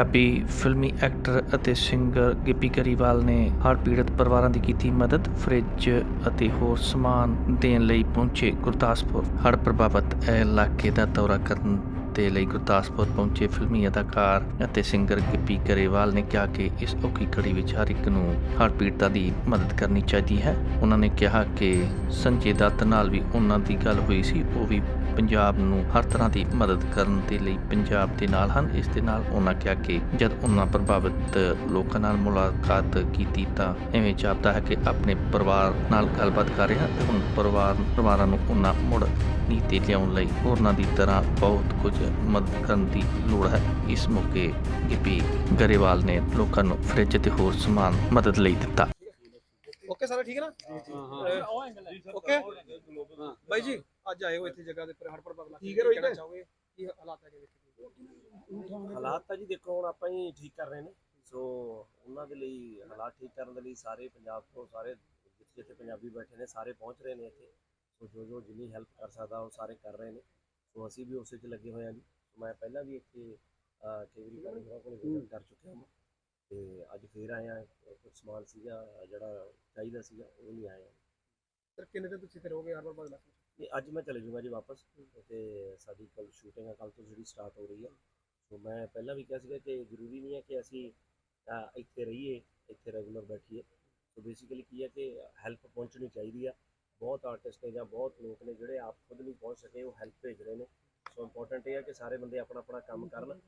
ਪੰਜਾਬੀ ਫਿਲਮੀ ਐਕਟਰ ਅਤੇ ਸਿੰਗਰ ਗਿੱਪੀ ਗਰੀਵਾਲ ਨੇ ਹੜ੍ਹ ਪੀੜਤ ਪਰਿਵਾਰਾਂ ਦੀ ਕੀਤੀ ਮਦਦ, ਫ੍ਰਿਜ ਅਤੇ ਹੋਰ ਸਮਾਨ ਦੇਣ ਲਈ ਪਹੁੰਚੇ ਗੁਰਦਾਸਪੁਰ। ਹੜ੍ਹ ਪ੍ਰਭਾਵਿਤ ਇਲਾਕੇ ਦਾ ਦੌਰਾ ਕਰਨ ਦੇ ਲਈ ਗੁਰਦਾਸਪੁਰ ਪਹੁੰਚੇ ਫਿਲਮੀ ਅਦਾਕਾਰ ਅਤੇ ਸਿੰਗਰ ਗਿੱਪੀ ਗਰੇਵਾਲ ਨੇ ਕਿਹਾ ਕਿ ਇਸ ਔਖੀ ਘੜੀ ਵਿੱਚ ਹਰ ਇੱਕ ਨੂੰ ਹਰ ਪੀੜਤਾਂ ਦੀ ਮਦਦ ਕਰਨੀ ਚਾਹੀਦੀ ਹੈ। ਉਹਨਾਂ ਨੇ ਕਿਹਾ ਕਿ ਸੰਜੇ ਦੱਤ ਨਾਲ ਵੀ ਉਹਨਾਂ ਦੀ ਗੱਲ ਹੋਈ ਸੀ, ਉਹ ਵੀ ਪੰਜਾਬ ਨੂੰ ਹਰ ਤਰ੍ਹਾਂ ਦੀ ਮਦਦ ਕਰਨ ਦੇ ਲਈ ਪੰਜਾਬ ਦੇ ਨਾਲ ਹਨ। ਇਸ ਦੇ ਨਾਲ ਉਹਨਾਂ ਕਿਹਾ ਕਿ ਜਦ ਉਹਨਾਂ ਪ੍ਰਭਾਵਿਤ ਲੋਕਾਂ ਨਾਲ ਮੁਲਾਕਾਤ ਕੀਤੀ ਤਾਂ ਐਵੇਂ ਜਾਪਦਾ ਹੈ ਕਿ ਆਪਣੇ ਪਰਿਵਾਰ ਨਾਲ ਗੱਲਬਾਤ ਕਰ ਰਿਹਾ ਤੇ ਹੁਣ ਪਰਿਵਾਰ ਪਰਿਵਾਰਾਂ ਨੂੰ ਉਹਨਾਂ ਮੁੜ ਨੀਤੀ ਲਿਆਉਣ ਲਈ ਹੋਰਨਾਂ ਦੀ ਤਰ੍ਹਾਂ ਬਹੁਤ ਕੁਝ ਮਦਦ ਕਰਨ ਦੀ ਲੋੜ ਹੈ। ਇਸ ਮੌਕੇ ਗਿੱਪੀ ਗਰੇਵਾਲ ਨੇ ਲੋਕਾਂ ਨੂੰ ਫ੍ਰਿਜ ਤੇ ਹੋਰ ਸਮਾਨ ਮਦਦ ਲਈ ਦਿੱਤਾ। ਓਕੇ ਸਾਰਾ ਠੀਕ ਹੈ ਨਾ? ਓਕੇ। ਬਾਈ ਜੀ। ਅੱਜ ਆਏ ਹੋ ਇੱਥੇ ਜਗ੍ਹਾ ਦੇ ਉੱਪਰ ਹੜ ਪ੍ਰਭਾਵ ਠੀਕ ਹੈ ਚਾਹੋਗੇ? ਕੀ ਹਾਲਾਤ ਹੈਗੇ ਵਿੱਚ? ਹਾਲਾਤ ਤਾਂ ਜੀ ਦੇਖੋ ਹੁਣ ਆਪਾਂ ਹੀ ਠੀਕ ਕਰ ਰਹੇ ਨੇ। ਸੋ ਉਹਨਾਂ ਦੇ ਲਈ ਹਾਲਾਤ ਠੀਕ ਕਰਨ ਦੇ ਲਈ ਸਾਰੇ ਪੰਜਾਬ ਤੋਂ ਸਾਰੇ ਜਿੱਥੇ ਜਿੱਥੇ ਪੰਜਾਬੀ ਬੈਠੇ ਨੇ ਸਾਰੇ ਪਹੁੰਚ ਰਹੇ ਨੇ ਇੱਥੇ। ਸੋ ਜੋ ਜੋ ਜਿੰਨੀ ਹੈਲਪ ਕਰ ਸਕਦਾ ਉਹ ਸਾਰੇ ਕਰ ਰਹੇ ਨੇ। ਸੋ ਅਸੀਂ ਵੀ ਉਸੇ 'ਚ ਲੱਗੇ ਹੋਏ ਹਾਂ ਜੀ। ਮੈਂ ਪਹਿਲਾਂ ਵੀ ਇੱਥੇ ਅਹ, ਕਈ ਵਾਰੀ ਪਾਣੀ ਹੋਰਾਂ ਕੋਲ ਵਿਜ਼ਿਟ ਕਰ ਚੁੱਕਿਆ ਹਾਂ ਤੇ ਅੱਜ ਫੇਰ ਹਾਂ ਕੁਝ ਸਮਾਨ ਸੀਗਾ ਜਿਹੜਾ ਚਾਹੀਦਾ ਸੀਗਾ ਉਹ ਨਹੀਂ ਆਇਆ ਸਰ ਕਿੰਨੇ ਦਿਨ ਤੁਸੀਂ ਇੱਥੇ ਹੋਗੇ ਹੜ ਪ੍ਰਭਾਵ ਇਲਾਕੇ 'ਚ? ਨਹੀਂ ਅੱਜ ਮੈਂ ਚਲੇ ਜਾਊਂਗਾ ਜੀ ਵਾਪਸ ਤੇ ਸਾਡੀ ਕੱਲ ਸ਼ੂਟਿੰਗ ਆ ਕੱਲ ਤੋਂ ਜਿਹੜੀ ਸਟਾਰਟ ਹੋ ਰਹੀ ਆ। ਸੋ ਮੈਂ ਪਹਿਲਾਂ ਵੀ ਕਿਹਾ ਸੀਗਾ ਕਿ ਜ਼ਰੂਰੀ ਨਹੀਂ ਹੈ ਕਿ ਅਸੀਂ ਅਹ, ਇੱਥੇ ਰਹੀਏ ਇੱਥੇ ਰੈਗੂਲਰ ਬੈਠੀਏ। ਸੋ ਬੇਸਿਕਲੀ ਕੀ ਹੈ ਕਿ ਹੈਲਪ ਪਹੁੰਚਣੀ ਚਾਹੀਦੀ ਆ। ਬਹੁਤ ਆਰਟਿਸਟ ਨੇ ਜਾਂ ਬਹੁਤ ਲੋਕ ਨੇ ਜਿਹੜੇ ਆਪ ਖੁਦ ਨਹੀਂ ਪਹੁੰਚ ਸਕੇ ਉਹ ਹੈਲਪ ਭੇਜ ਰਹੇ ਨੇ। ਸੋ ਇੰਪੋਰਟੈਂਟ ਇਹ ਹੈ ਕਿ ਸਾਰੇ ਬੰਦੇ ਆਪਣਾ ਆਪਣਾ ਕੰਮ ਕਰਨ।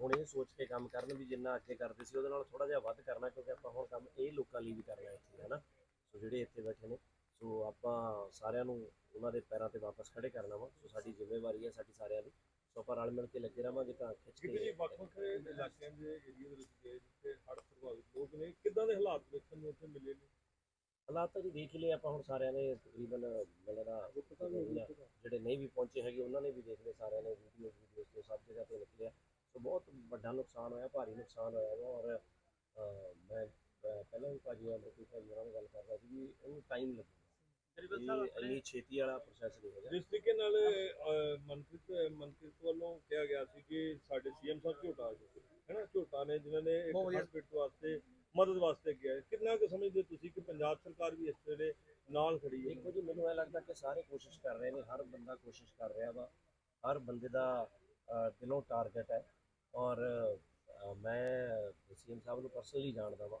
ਹੁਣ ਇਹ ਸੋਚ ਕੇ ਕੰਮ ਕਰਨ ਵੀ ਜਿੰਨਾ ਅੱਗੇ ਕਰਦੇ ਸੀ ਉਹਦੇ ਨਾਲ ਥੋੜਾ ਜਿਹਾ ਵੱਧ ਕਰਨਾ ਕਿਉਂਕਿ ਆਪਾਂ ਹੁਣ ਕੰਮ ਇਹ ਲੋਕਾਂ ਲਈ ਵੀ ਕਰਨਾ ਇੱਥੇ ਹੈ ਨਾ? ਸੋ ਜਿਹੜੇ ਇੱਥੇ ਬੈਠੇ ਨੇ। ਸੋ ਆਪਾਂ ਸਾਰਿਆਂ ਨੂੰ ਉਹਨਾਂ ਦੇ ਪੈਰਾਂ ਤੇ ਵਾਪਸ ਖੜੇ ਕਰਨਾ ਵਾ। ਸੋ ਸਾਡੀ ਜ਼ਿੰਮੇਵਾਰੀ ਹੈ ਸਾਡੀ ਸਾਰਿਆਂ ਦੀ। ਸੋ ਆਪਾਂ ਰਲ ਮਿਲ ਕੇ ਲੱਗੇ ਰਵਾਂਗੇ ਤਾਂ ਖਿੱਚ ਕਿਤੇ ਜੀ ਕੇ ਵੱਖ ਵੱਖ ਇਲਾਕਿਆਂ ਦੇ ਏਰੀਆ ਦੇ ਵਿੱਚ ਗਏ ਜਿੱਥੇ ਹੜ੍ਹ ਪ੍ਰਭਾਵਿਤ ਲੋਕ ਨੇ। ਕਿੱਦਾਂ ਦੇ ਹਾਲਾਤ ਵੇਖਣ ਨੂੰ ਉੱਥੇ ਮਿਲੇ ਨੇ? ਹਾਲਾਤ ਤਾਂ ਜੀ ਦੇਖ ਹੀ ਲਏ ਆਪਾਂ ਹੁਣ ਸਾਰਿਆਂ ਨੇ ਤਕਰੀਬਨ ਮਿਲਦਾ ਜਿਹੜੇ ਨਹੀਂ ਵੀ ਪਹੁੰਚੇ ਹੈਗੇ ਉਹਨਾਂ ਨੇ ਵੀ ਦੇਖ ਲਏ ਸਾਰਿਆਂ ਨੇ ਵੀਡੀਓ ਵੀਡੀਓ ਤੋਂ ਸਭ ਜਗ੍ਹਾ ਤੇ ਨਿਕਲਿਆ ਸੋ ਬਹੁਤ ਵੱਡਾ ਨੁਕਸਾਨ ਹੋਇਆ ਭਾਰੀ ਨੁਕਸਾਨ ਹੋਇਆ ਵਾ। ਔਰ ਮੈਂ ਪਹਿਲਾਂ ਵੀ ਭਾਜੀ ਅਮਰਪ੍ਰੀਤ ਨਾਲ ਗੱਲ ਕਰਦਾ ਸੀ ਵੀ ਇਹਨੂੰ ਟਾਈਮ ਇਹ ਇੰਨੀ ਛੇਤੀ ਵਾਲਾ ਪ੍ਰੋਸੈਸ ਨਹੀਂ ਹੈਗਾ। ਜਿਸ ਤਰੀਕੇ ਨਾਲ ਅਹ, ਮਨਪ੍ਰੀਤ ਮਨਪ੍ਰੀਤ ਵੱਲੋਂ ਕਿਹਾ ਗਿਆ ਸੀ ਕਿ ਸਾਡੇ ਸੀਐਮ ਸਾਹਿਬ ਝੋਟਾ ਆ ਚੁੱਕੇ ਹੈ ਨਾ? ਝੋਟਾ ਨੇ ਜਿਨ੍ਹਾਂ ਨੇ ਇੱਕ ਬਹੁਤ ਵਧੀਆ। ਹਸਪੀਟਲ ਵਾਸਤੇ ਮਦਦ ਵਾਸਤੇ ਗਿਆ ਹੈ। ਕਿੰਨਾ ਕੁ ਸਮਝਦੇ ਤੁਸੀਂ ਕਿ ਪੰਜਾਬ ਸਰਕਾਰ ਵੀ ਇਸ ਵੇਲੇ ਨਾਲ ਖੜੀ ਹੈ? ਦੇਖੋ ਜੀ ਮੈਨੂੰ ਇਹ ਲੱਗਦਾ ਕਿ ਸਾਰੇ ਕੋਸ਼ਿਸ਼ ਕਰ ਰਹੇ ਨੇ ਹਰ ਬੰਦਾ ਕੋਸ਼ਿਸ਼ ਕਰ ਰਿਹਾ ਵਾ। ਹਰ ਬੰਦੇ ਦਾ ਅਹ, ਦਿਲੋਂ ਟਾਰਗੇਟ ਹੈ। ਔਰ ਅਹ, ਮੈਂ ਸੀਐਮ ਸਾਹਿਬ ਨੂੰ ਪਰਸਨਲੀ ਜਾਣਦਾ ਵਾ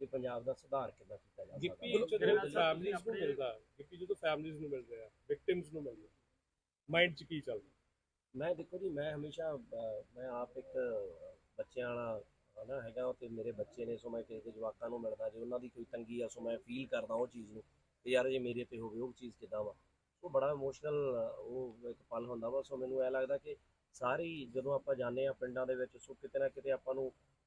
ਕਿ ਪੰਜਾਬ ਦਾ ਸੁਧਾਰ ਕਿੱਦਾਂ ਕੀਤਾ ਜਾ ਗਿੱਪੀ ਸਕਦਾ ਜਦੋਂ ਫੈਮਲੀਜ਼ ਨੂੰ ਮਿਲਦਾ। ਗਿੱਪੀ ਜਦੋਂ ਫੈਮਲੀਜ਼ ਨੂੰ ਮਿਲ ਰਿਹਾ ਵਿਕਟਿਮਸ ਨੂੰ ਮਿਲ ਰਿਹਾ ਮਾਈਂਡ 'ਚ ਕੀ ਚੱਲਦਾ? ਮੈਂ ਦੇਖੋ ਜੀ ਮੈਂ ਹਮੇਸ਼ਾ ਮੈਂ ਆਪ ਇੱਕ ਬੱਚਿਆਂ ਵਾਲਾ ਹਨਾ ਹੈਗਾ ਤੇ ਮੇਰੇ ਬੱਚੇ ਨੇ ਸੋ ਮੈਂ ਕਿਸੇ ਦੇ ਜਵਾਕਾਂ ਨੂੰ ਮਿਲਦਾ ਜੇ ਉਹਨਾਂ ਦੀ ਕੋਈ ਤੰਗੀ ਆ ਸੋ ਮੈਂ ਫੀਲ ਕਰਦਾ ਉਹ ਚੀਜ਼ ਨੂੰ ਤੇ ਯਾਰ ਜੇ ਮੇਰੇ ਤੇ ਹੋਵੇ ਉਹ ਚੀਜ਼ ਕਿੱਦਾਂ ਵਾ। ਸੋ ਬੜਾ ਇਮੋਸ਼ਨਲ ਉਹ ਇੱਕ ਪਲ ਹੁੰਦਾ ਵਾ ਸੋ ਮੈਨੂੰ ਇਹ ਲੱਗਦਾ ਕਿ ਸਾਰੀ ਜਦੋਂ ਆਪਾਂ ਜਾਂਦੇ ਆ ਪਿੰਡਾਂ ਦੇ ਵਿੱਚ ਸੋ ਕਿਤੇ ਨਾ ਕਿਤੇ ਆਪਾਂ ਨੂੰ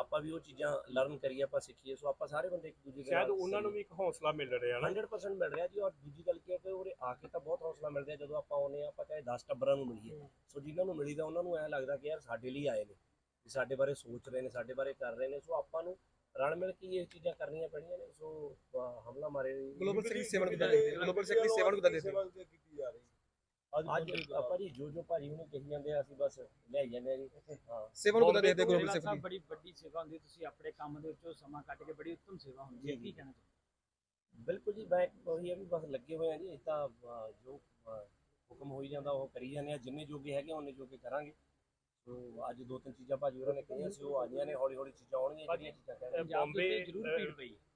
ਆਪਾਂ ਵੀ ਉਹ ਚੀਜ਼ਾਂ ਲਰਨ ਕਰੀਏ ਆਪਾਂ ਸਿੱਖੀਏ ਸੋ ਆਪਾਂ ਸਾਰੇ ਬੰਦੇ ਇੱਕ ਦੂਜੇ ਦੇ ਸ਼ਾਇਦ ਉਹਨਾਂ ਨੂੰ ਵੀ ਇੱਕ ਹੌਸਲਾ ਮਿਲ ਰਿਹਾ ਨਾ। 100% ਮਿਲ ਰਿਹਾ ਜੀ ਔਰ ਦੂਜੀ ਗੱਲ ਕੀ ਹੈ ਕਿ ਉਰੇ ਆ ਕੇ ਤਾਂ ਬਹੁਤ ਹੌਸਲਾ ਮਿਲ ਰਿਹਾ ਜਦੋਂ ਆਪਾਂ ਆਉਂਦੇ ਆ ਆਪਾਂ ਚਾਹੇ 10 ਟੱਬਰਾਂ ਨੂੰ ਮਿਲੀਏ। ਸੋ ਜਿਨ੍ਹਾਂ ਨੂੰ ਮਿਲੀਦਾ ਉਹਨਾਂ ਨੂੰ ਐ ਲੱਗਦਾ ਕਿ ਯਾਰ ਸਾਡੇ ਲਈ ਆਏ ਨੇ ਸਾਡੇ ਬਾਰੇ ਸੋਚ ਰਹੇ ਨੇ ਸਾਡੇ ਬਾਰੇ ਕਰ ਰਹੇ ਨੇ। ਸੋ ਆਪਾਂ ਨੂੰ ਰਲ ਮਿਲ ਕੇ ਇਹ ਚੀਜ਼ਾਂ ਕਰਨੀਆਂ ਪੈਣੀਆਂ ਨੇ ਸੋ ਹਮਲਾ ਮਾਰੇ ਗਲੋਬਲ ਦੀ ਸੇਵਾ ਨੂੰ ਕਿੱਦਾਂ ਦੇਖਦੇ ਗਲੋਬਲ ਦੀ ਸੇਵਾ ਨੂੰ ਕਿੱਦਾਂ ਦੇਖਦੇ ਅੱਜ ਜੀ ਜੋ ਜੋ ਭਾਜੀ ਹੁਣੇ ਕਹੀ ਜਾਂਦੇ ਆ ਅਸੀਂ ਬਸ ਲੈ ਜਾਂਦੇ ਆ ਜੀ। ਹਾਂ। ਸੇਵਾ ਨੂੰ ਕਿੱਦਾਂ ਦੇਖਦੇ ਹੋ ਗਲੋਬਲ ਸੇਵਾ ਸਿੱਖ ਸਾਹਿਬ ਦੀ ਬੜੀ ਵੱਡੀ ਸੇਵਾ ਹੁੰਦੀ ਹੈ ਤੁਸੀਂ ਆਪਣੇ ਕੰਮ ਦੇ ਵਿੱਚੋਂ ਸਮਾਂ ਕੱਢ ਕੇ ਬੜੀ ਉੱਤਮ ਸੇਵਾ ਹੁੰਦੀ ਹੈ ਜੀ, ਕੀ ਜੀ। ਕਹਿਣਾ ਚਾਹੁੰਦੇ ਬਿਲਕੁਲ ਜੀ ਮੈਂ ਉਹੀ ਹੈ ਵੀ ਬਸ ਲੱਗੇ ਹੋਏ ਆ ਜੀ ਇਹ ਤਾਂ ਜੋ ਹੁਕਮ ਹੋਈ ਜਾਂਦਾ ਉਹ ਕਰੀ ਜਾਂਦੇ ਆ ਜਿੰਨੇ ਜੋਗੇ ਹੈਗੇ ਉਹਨੇ ਜੋਗੇ ਕਰਾਂਗੇ। ਸੋ ਅੱਜ ਦੋ ਤਿੰਨ ਚੀਜ਼ਾਂ ਭਾਜੀ ਹੋਰਾਂ ਨੇ ਕਹੀਆਂ ਸੀ ਉਹ ਆਈਆਂ ਨੇ ਹੌਲੀ ਹੌਲੀ ਚੀਜ਼ਾਂ ਆਉਣਗੀਆਂ ਜਿਹੜੀਆਂ ਚੀਜ਼ਾਂ ਕਹਿ ਰਹੇ ਪੰਜਾਬ ਦੇ ਬੰਬੇ, ਉੱਤੇ ਜ਼ਰੂਰ ਅਹ, ਭੀੜ ਪਈ